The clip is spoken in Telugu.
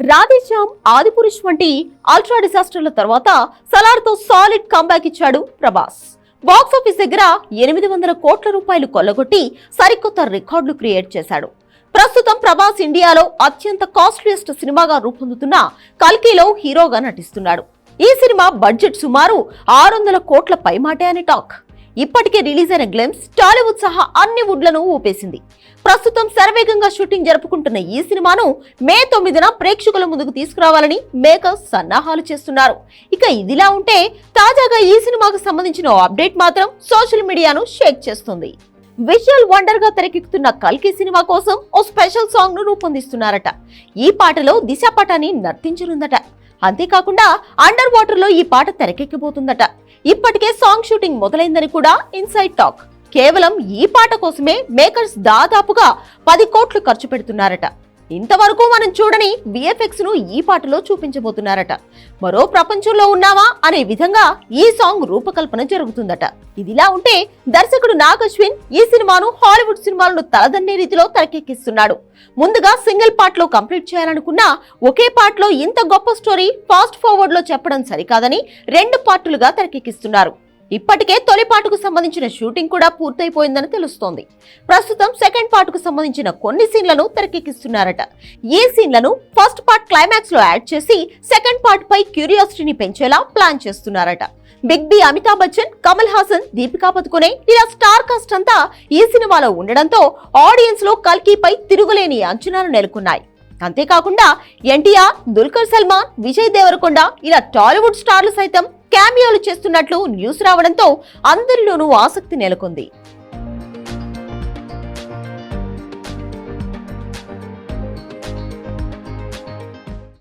రాధేశ్యామ్ ఆదిపురుష్ వంటి అల్ట్రా డిజాస్టర్ల తర్వాత సలార్తో సాలిడ్ కంబ్యాక్ ఇచ్చాడు ప్రభాస్. బాక్స్ ఆఫీస్ దగ్గర ఎనిమిది వందల కోట్ల రూపాయలు కొల్లగొట్టి సరికొత్త రికార్డులు క్రియేట్ చేశాడు. ప్రస్తుతం ప్రభాస్ ఇండియాలో అత్యంత కాస్ట్లీయెస్ట్ సినిమాగా రూపొందుతున్న కల్కిలో హీరోగా నటిస్తున్నాడు. ఈ సినిమా బడ్జెట్ సుమారు ఆరు వందల కోట్ల పైమాటే అని టాక్. ఇప్పటికే రిలీజ్ అయిన గ్లెమ్స్ టాలీవుడ్ సహా అన్ని వుడ్లను ఊపేసింది. ప్రస్తుతం శరవేగంగా షూటింగ్ జరుపుకుంటున్న ఈ సినిమాను మే తొమ్మిదిన ప్రేక్షకుల ముందుకు తీసుకురావాలని మేకర్స్ సన్నాహాలు చేస్తున్నారు. ఇక ఇదిలా ఉంటే తాజాగా ఈ సినిమాకు సంబంధించిన ఓ అప్డేట్ మాత్రం సోషల్ మీడియాను షేక్ చేస్తుంది. విజువల్ వండర్గా తెరకెక్కుతున్న కల్కి సినిమా కోసం ఓ స్పెషల్ సాంగ్ను రూపొందిస్తున్నారట. ఈ పాటలో దిశ పటాన్ని నర్తించనుందట. అంతేకాకుండా అండర్ వాటర్లో ఈ పాట తెరకెక్కిపోతుందట. ఇప్పటికే సాంగ్ షూటింగ్ మొదలైందని కూడా ఇన్సైడ్ టాక్. కేవలం ఈ పాట కోసమే మేకర్స్ దాదాపుగా పది కోట్లు ఖర్చు పెడుతున్నారట. ఇంతవరకు మనం చూడని విఎఫ్ఎక్స్ను ఈ పాటలో చూపించబోతున్నారట. మరో ప్రపంచంలో ఉన్నావా అనే విధంగా ఈ సాంగ్ రూపకల్పన జరుగుతుందట. ఇదిలా ఉంటే దర్శకుడు నాగ్ అశ్విన్ ఈ సినిమాను హాలీవుడ్ సినిమాలను తలదన్నే రీతిలో తెరకెక్కిస్తున్నాడు. ముందుగా సింగిల్ పార్ట్లో కంప్లీట్ చేయాలనుకున్నా ఒకే పార్ట్లో ఇంత గొప్ప స్టోరీ ఫాస్ట్ ఫార్వర్డ్లో చెప్పడం సరికాదని రెండు పార్టులుగా తెరకెక్కిస్తున్నారు. ఇప్పటికే తొలి పాటకు సంబంధించిన షూటింగ్ కూడా పూర్తయిపోయిందని తెలుస్తోంది. ప్రస్తుతం సెకండ్ పార్ట్కు సంబంధించిన కొన్ని సీన్లను తెరకెక్కిస్తున్నారట. ఈ సీన్లను ఫస్ట్ పార్ట్ క్లైమాక్స్లో యాడ్ చేసి సెకండ్ పార్ట్ పై క్యూరియాసిటీని పెంచేలా ప్లాన్ చేస్తున్నారట. బిగ్ బి అమితాబ్ బచ్చన్ కమల్ హాసన్ దీపికా పదుకునే ఇలా స్టార్ కాస్ట్ అంతా ఈ సినిమాలో ఉండడంతో ఆడియన్స్లో కల్కీపై తిరుగులేని అంచనాలు నెలకొన్నాయి. అంతేకాకుండా ఎన్టీఆర్ దుల్కర్ సల్మాన్ విజయ్ దేవరకొండ ఇలా టాలీవుడ్ స్టార్లు సైతం క్యామియోలు చేస్తున్నట్లు న్యూస్ రావడంతో అందరిలోనూ ఆసక్తి నెలకొంది.